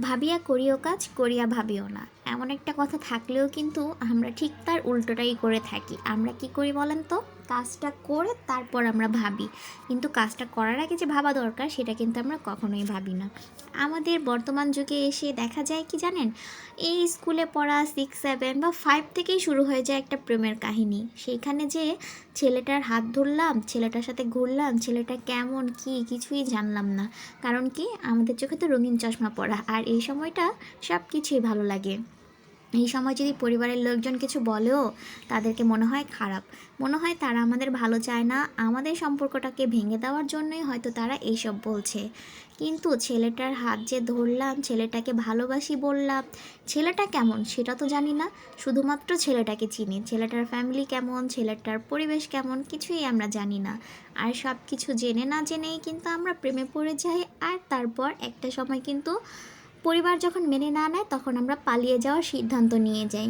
ভাবিয়া করিও কাজ করিয়া ভাবিও না। এমন একটা কথা থাকলেও কিন্তু আমরা ঠিক তার উল্টোটাই করে থাকি। আমরা কি করি বলেন তো? কাজটা করে তারপর আমরা ভাবি। কিন্তু কাজটা করার আগে যে ভাবা দরকার, সেটা কিন্তু আমরা কখনোই ভাবি না। আমাদের বর্তমান যুগে এসে দেখা যায় কি জানেন? এই স্কুলে পড়া সিক্স সেভেন বা ফাইভ থেকেই শুরু হয়ে যায় একটা প্রেমের কাহিনী। সেইখানে যে ছেলেটার হাত ধরলাম, ছেলেটার সাথে ঘুরলাম, ছেলেটা কেমন, কি কিছুই জানলাম না। কারণ কি? আমাদের চোখে তো রঙিন চশমা পড়া আর এই সময়টা সব কিছুই ভালো লাগে। এই সময় যদি পরিবারের লোকজন কিছু বলেও তাদেরকে মনে হয় খারাপ, মনে হয় তারা আমাদের ভালো চায় না, আমাদের সম্পর্কটাকে ভেঙে দেওয়ার জন্যই হয়তো তারা এইসব বলছে। কিন্তু ছেলেটার হাত যে ধরলাম, ছেলেটাকে ভালোবাসি বললাম, ছেলেটা কেমন সেটা তো জানি না, শুধুমাত্র ছেলেটাকে চিনি, ছেলেটার ফ্যামিলি কেমন, ছেলেটার পরিবেশ কেমন কিছুই আমরা জানি না। আর সব কিছু জেনে না জেনেই কিন্তু আমরা প্রেমে পড়ে যাই, আর তারপর একটা সময় কিন্তু পরিবার যখন মেনে না নেয়, তখন আমরা পালিয়ে যাওয়ার সিদ্ধান্ত নিয়ে যাই।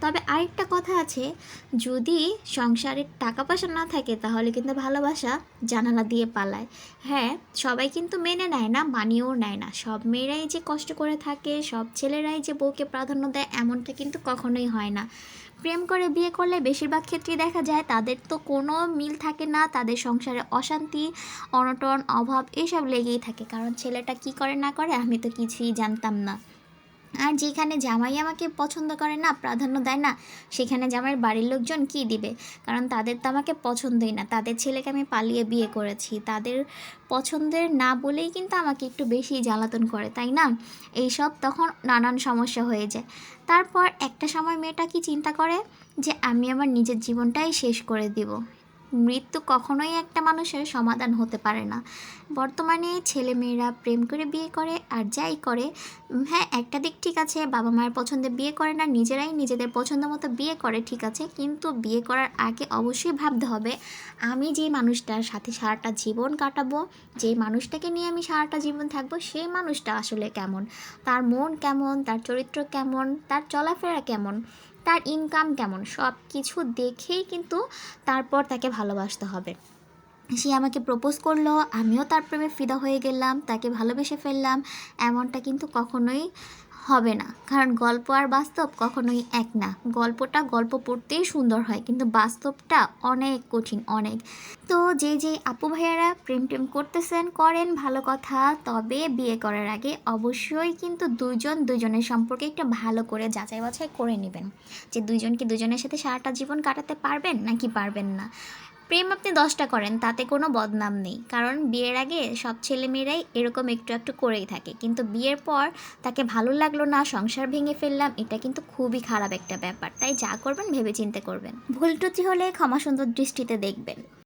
তবে আরেকটা কথা আছে, যদি সংসারের টাকা পয়সা না থাকে, তাহলে কিন্তু ভালোবাসা জানালা দিয়ে পালায়। হ্যাঁ সবাই কিন্তু মেনে নেয় না, মানিয়েও নেয় না। সব মেয়েরাই যে কষ্ট করে থাকে, সব ছেলেরাই যে বউকে প্রাধান্য দেয়, এমনটা কিন্তু কখনোই হয় না। প্রেম করে বিয়ে করলে বেশিরভাগ ক্ষেত্রে দেখা যায় তাদের তো কোনো মিল থাকে না, তাদের সংসারে অশান্তি, অনটন, অভাব এসব লেগেই থাকে। কারণ ছেলেটা কি করে না করে আমি তো কিছুই জানতাম না। আর যেখানে জামাই আমাকে পছন্দ করে না, প্রাধান্য দেয় না, সেখানে জামাইয়ের বাড়ির লোকজন কি দিবে? কারণ তাদের তো আমাকে পছন্দই না। তাদের ছেলেকে আমি পালিয়ে বিয়ে করেছি। তাদের পছন্দের না বলেই কিন্তু আমাকে একটু বেশি জ্বালাতন করে, তাই না? এইসব তখন নানান সমস্যা হয়ে যায়। তারপর একটা সময় মেয়েটা কি চিন্তা করে? যে আমি আমার নিজের জীবনটাই শেষ করে দিব। মৃত্যু কখনোই একটা মানুষের সমাধান হতে পারে না। বর্তমানে ছেলে মেয়েরা প্রেম করে বিয়ে করে আর যাই করে হ্যাঁ একটা দিক ঠিক আছে, বাবা মায়ের পছন্দে বিয়ে করে না, নিজেরাই নিজেদের পছন্দ মতো বিয়ে করে, ঠিক আছে, কিন্তু বিয়ে করার আগে অবশ্যই ভাবতে হবে, আমি যে মানুষটার সাথে সারাটা জীবন কাটাবো, যে মানুষটাকে নিয়ে আমি সারাটা জীবন থাকব সেই মানুষটা আসলে কেমন? তার মন কেমন? তার চরিত্র কেমন? তার চলাফেরা কেমন? তার ইনকাম কেমন? সব কিছু দেখেই কিন্তু তারপর তাকে ভালোবাসতে হবে। সে আমাকে প্রপোজ করল, আমিও তার প্রেমে ফিদা হয়ে গেলাম, তাকে ভালোবেসে ফেললাম, এমনটা কিন্তু কখনোই হবে না। কারণ গল্প আর বাস্তব কখনোই এক না। গল্পটা গল্প পড়তেই সুন্দর হয়, কিন্তু বাস্তবটা অনেক কঠিন, অনেক। তো যে যে আপু ভাইয়ারা প্রেম টেম করতেছেন, করেন ভালো কথা, তবে বিয়ে করার আগে অবশ্যই কিন্তু দুজন দুজনের সম্পর্কে একটু ভালো করে যাচাই বাছাই করে নেবেন। যে দুজন কি দুজনের সাথে সারাটা জীবন কাটাতে পারবেন নাকি পারবেন না। প্রেম আপনি দশটা করেন, তাতে কোনো বদনাম নেই। কারণ বিয়ের আগে সব ছেলেমেয়েরাই এরকম একটু একটু করেই থাকে। কিন্তু বিয়ের পর তাকে ভালো লাগল না, সংসার ভেঙে ফেললাম, এটা কিন্তু খুবই খারাপ একটা ব্যাপার। তাই যা করবেন ভেবে চিন্তে করবেন। ভুল ত্রুটি হলে ক্ষমা সুন্দর দৃষ্টিতে দেখবেন।